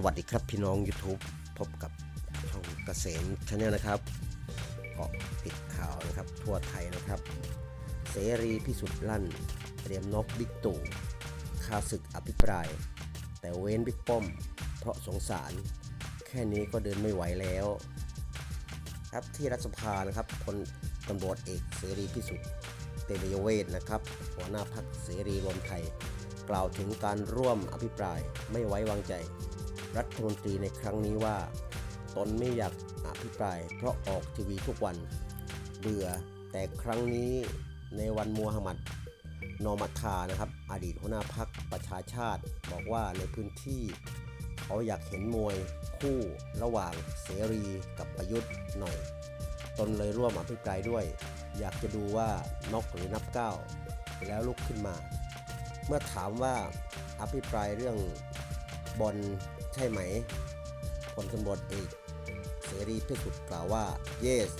สวัสดีครับพี่น้อง YouTube พบกับช่องเกษมชาแนลนะครับเกาะติดข่าวนะครับ ทั่วไทยนะครับ เสรีพิสุทธิ์ลั่น เตรียมนกบิ๊กตู่คาศึกอภิปราย แต่เว้นบิ๊กป้อม เพราะสงสาร แค่นี้ก็เดินไม่ไหวแล้วครับที่รัฐสภานะครับพลตำรวจเอกเสรีพิสุทธิ์เตมียเวทนะครับ หัวหน้าพักเสรีรวมไทย กล่าวถึงการร่วมอภิปรายไม่ไว้วางใจ รัฐมนตรีในครั้งนี้ว่า ตนไม่อยากอภิปราย เพราะออกทีวีทุกวัน เบื่อแต่ครั้งนี้ในวันมูฮัมหมัดนอมัทานะครับ อดีตหัวหน้าพักประชาชาติ บอกว่าในพื้นที่ เขาอยากเห็นมวยคู่ระหว่างเสรีกับประยุทธ์หน่อย ตนเลยร่วมอภิปรายด้วย อยากจะดูว่านกหรือนับเก้าแล้วลุกขึ้นมา เมื่อถามว่าอภิปรายเรื่องบอล ช่ไหมพลตำรวจเอกเสรีพิสุทธิ์กล่าวว่า yes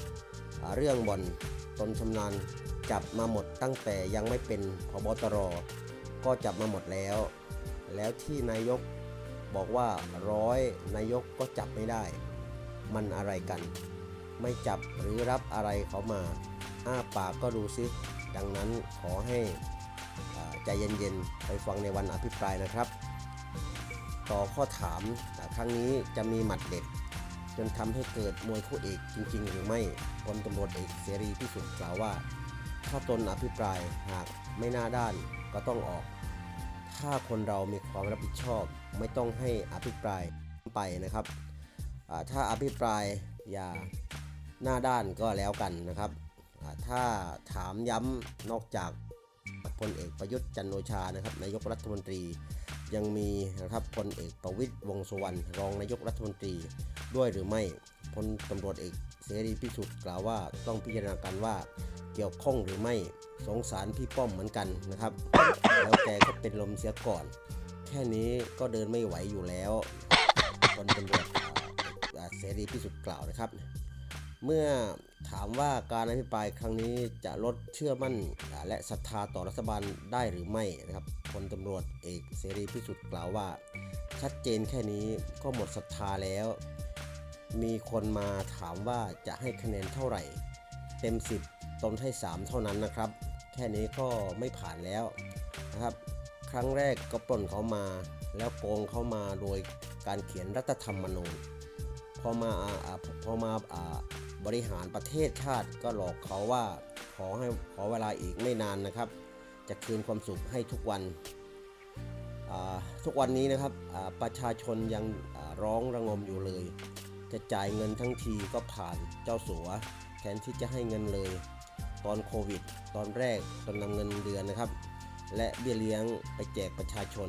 อ่าเรื่องบอลตนชำนาญจับมาหมดตั้งแต่ยังไม่เป็นพบตร ก็จับมาหมดแล้ว แล้วที่นายกบอกว่าร้อยนายกก็จับไม่ได้ มันอะไรกัน ไม่จับหรือรับอะไรเขามา อ้าปากก็ดูซิ ดังนั้นขอให้ใจเย็นๆ ไปฟังในวันอภิปรายนะครับ ต่อข้อถามอ่ครั้งนี้จะมีหมัดเด็ด จนทำให้เกิดมวยคู่เอกจริง ๆ หรือไม่พลตำรวจเอกเสรีพิสุทธิ์กล่าวว่า ถ้าตนอภิปรายหากไม่น่าด้านก็ต้องออก ถ้าคนเรามีความรับผิดชอบ ไม่ต้องให้อภิปรายไปนะครับ ถ้าอภิปรายอย่าหน้าด้านก็แล้วกันนะครับ ถ้าถามย้ำนอกจากพลเอกประยุทธ์จันโอชานะครับนายกรัฐมนตรี ยังมีนะครับพลเอกประวิตยวงสุวรรณรองนายกรัฐมนตรี ด้วยหรือไม่พลตำรวจเอกเสรีพิสุทธิ์กล่าวว่าต้องพิจารณากันว่าเกี่ยวข้องหรือไม่สงสารพี่ป้อมเหมือนกันนะครับ แล้วแกก็เป็นลมเสียก่อน แค่นี้ก็เดินไม่ไหวอยู่แล้วพลตำรวจเสรีพิสุทธิ์กล่าวนะครับ เมื่อถามว่าการอภิปรายครั้งนี้จะลดเชื่อมั่นและศรัทธาต่อรัฐบาลได้หรือไม่นะครับ พลตำรวจเอกเสรีพิสุทธิ์กล่าวว่า ชัดเจนแค่นี้ก็หมดศรัทธาแล้ว มีคนมาถามว่าจะให้คะแนนเท่าไหร่ เต็ม 10ตนให้ 3 เท่านั้นนะครับ แค่นี้ก็ไม่ผ่านแล้วนะครับ ครั้งแรกก็ปล้นเขามา แล้วโกงเขามาโดยการเขียนรัฐธรรมนูญพอมาอพอมาอ่าบริหารประเทศชาติก็หลอกเขาว่าขอให้ขอเวลาอีกไม่นานนะครับ จะคืนความสุขให้ทุกวัน ทุกวันนี้นะครับประชาชนยังร้องระงมอยู่เลย จะจ่ายเงินทั้งทีก็ผ่านเจ้าสัวแทนที่จะให้เงินเลย ตอนโควิด ตอนแรกตอนนำเงินเดือนนะครับ และเบี้ยเลี้ยงไปแจกประชาชน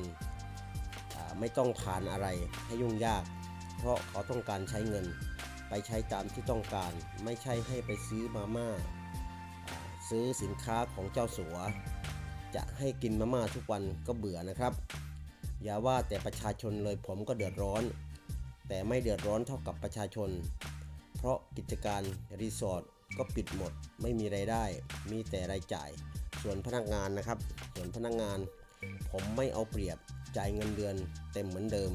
ไม่ต้องผ่านอะไรให้ยุ่งยาก เพราะเขาต้องการใช้เงิน ไปใช้ตามที่ต้องการ ไม่ใช่ให้ไปซื้อมามา่าซื้อสินค้าของเจ้าสัว จะให้กินมาม่าทุกวันก็เบื่อนะครับ อย่าว่าแต่ประชาชนเลยผมก็เดือดร้อน แต่ไม่เดือดร้อนเท่ากับประชาชน เพราะกิจการรีสอร์ทก็ปิดหมด ไม่มีไรายได้ มีแต่รายจ่าย ส่วนพนักงานนะครับ ส่วนพนักงาน ผมไม่เอาเปรียบจ่ายเงินเดือนเต็มเหมือนเดิม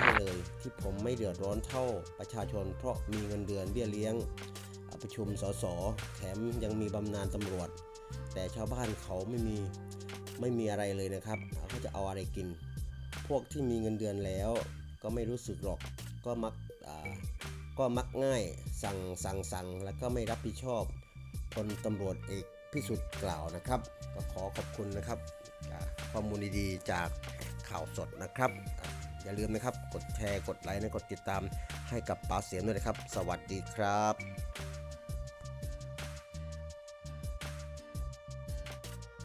ให้เลยที่ผมไม่เดือดร้อนเท่าประชาชน เพราะมีเงินเดือนเบี้ยเลี้ยง ประชุมสสแถมยังมีบำนาญตำรวจ แต่ชาวบ้านเขาไม่มีไม่มีอะไรเลยนะครับเขาจะเอาอะไรกิน พวกที่มีเงินเดือนแล้ว ก็ไม่รู้สึกหรอกก็มักก็มักง่ายสั่งสั่งสั่งแล้วก็ไม่รับผิดชอบพลตำรวจเอกพิสุทธิ์กล่าวนะครับ ก็ขอขอบคุณนะครับข้อมูลดีๆจากข่าวสดนะครับอ่าอย่าลืมนะครับ กดแชร์ กดไลค์และกดติดตามให้กับป๋าเสียมด้วยนะครับ สวัสดีครับ